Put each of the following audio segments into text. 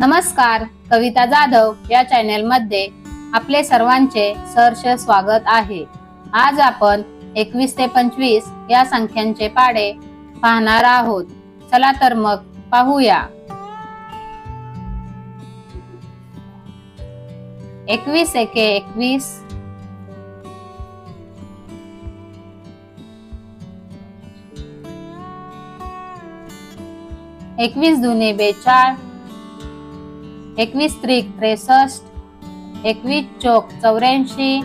नमस्कार कविता जाधव या चॅनेल मध्ये आपले सर्वांचे सहर्ष स्वागत आहे. आज आपण एकवीस ते पंचवीस या संख्यांचे पाडे पाहणार आहोत. चला तर मग पाहूया. एकवीस एके एकवीस. एकवीस दुने बेचाळ. एकवीस त्रिक त्रेसष्ट एकवीस चोक चौऱ्याऐंशी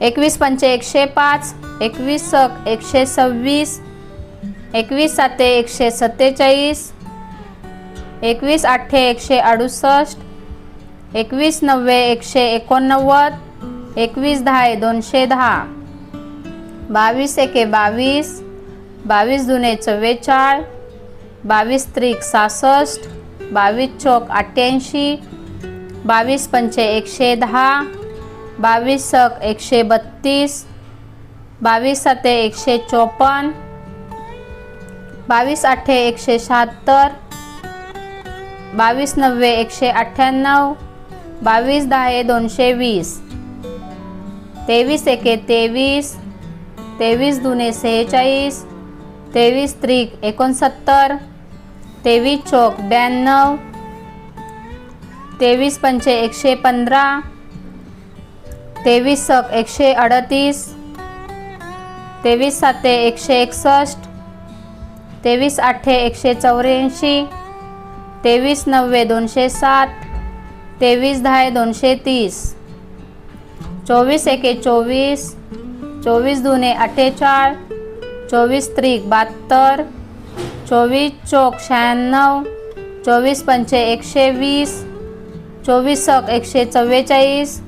एकवीस पंचे एकशे पाच एकवीस सक एकशे सव्वीस एकवीस साते एकशे सत्तेचाळीस एकवीस आठे एकशे अडुसष्ट एकवीस नव्वे एकशे एकोणनव्वद एकवीस दहा दोनशे दहा बावीस एके बावीस बावीस जुने चव्वेचाळ बावीस त्रिक सहासष्ट बावीस चौक अठ्ठ्याऐंशी बावीस पंचे एकशे दहा बावीस सक एकशे बत्तीस बावीस साते एकशे चोपन्न बावीस अठ्ठे एकशे शहात्तर बावीस नव्वे एकशे अठ्ठ्याण्णव बावीस दहा दोनशे वीस तेवीस एके तेवीस तेवीस दुने सेहेचाळीस तेवीस त्रिक एकोणसत्तर तेवीस चौक ब्याण्णव तेवीस पंचे एकशे पंधरा तेवीस सक एकशे अडतीस तेवीस साते एकशे एकसष्ट तेवीस आठे एकशे चौऱ्याऐंशी तेवीस नव्वे दोनशे सात तेवीस दहा दोनशे तीस चोवीस एके चोवीस चोवीस दुने अठ्ठेचाळ चोवीस त्रिक बहात्तर चोवीस चौक शहाण्णव चोवीस पंचे एकशे वीस चोवीस सक एकशे चव्वेचाळीस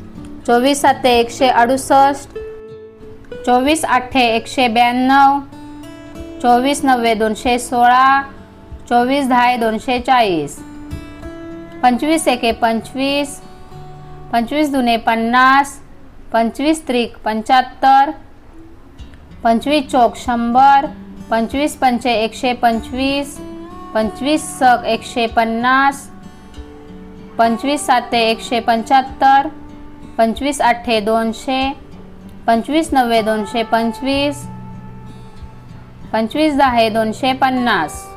चोवीस साते एकशे अडुसष्ट चोवीस आठे एकशे ब्याण्णव चोवीस नव्वे दोनशे सोळा चोवीस दहा दोनशे चाळीस पंचवीस एके पंचवीस पंचवीस दुने पन्नास पंचवीस त्रिक पंच्याहत्तर पंचवीस चौक शंभर पंचवीस पंचे एकशे पंचवीस पंचवीस सक एकशे पन्नास पंचवीस साते एकशे पंच्याहत्तर पंचवीस आठे दोनशे पंचवीस नव्वे दोनशे पंचवीस पंचवीस दहा दोनशे पन्नास.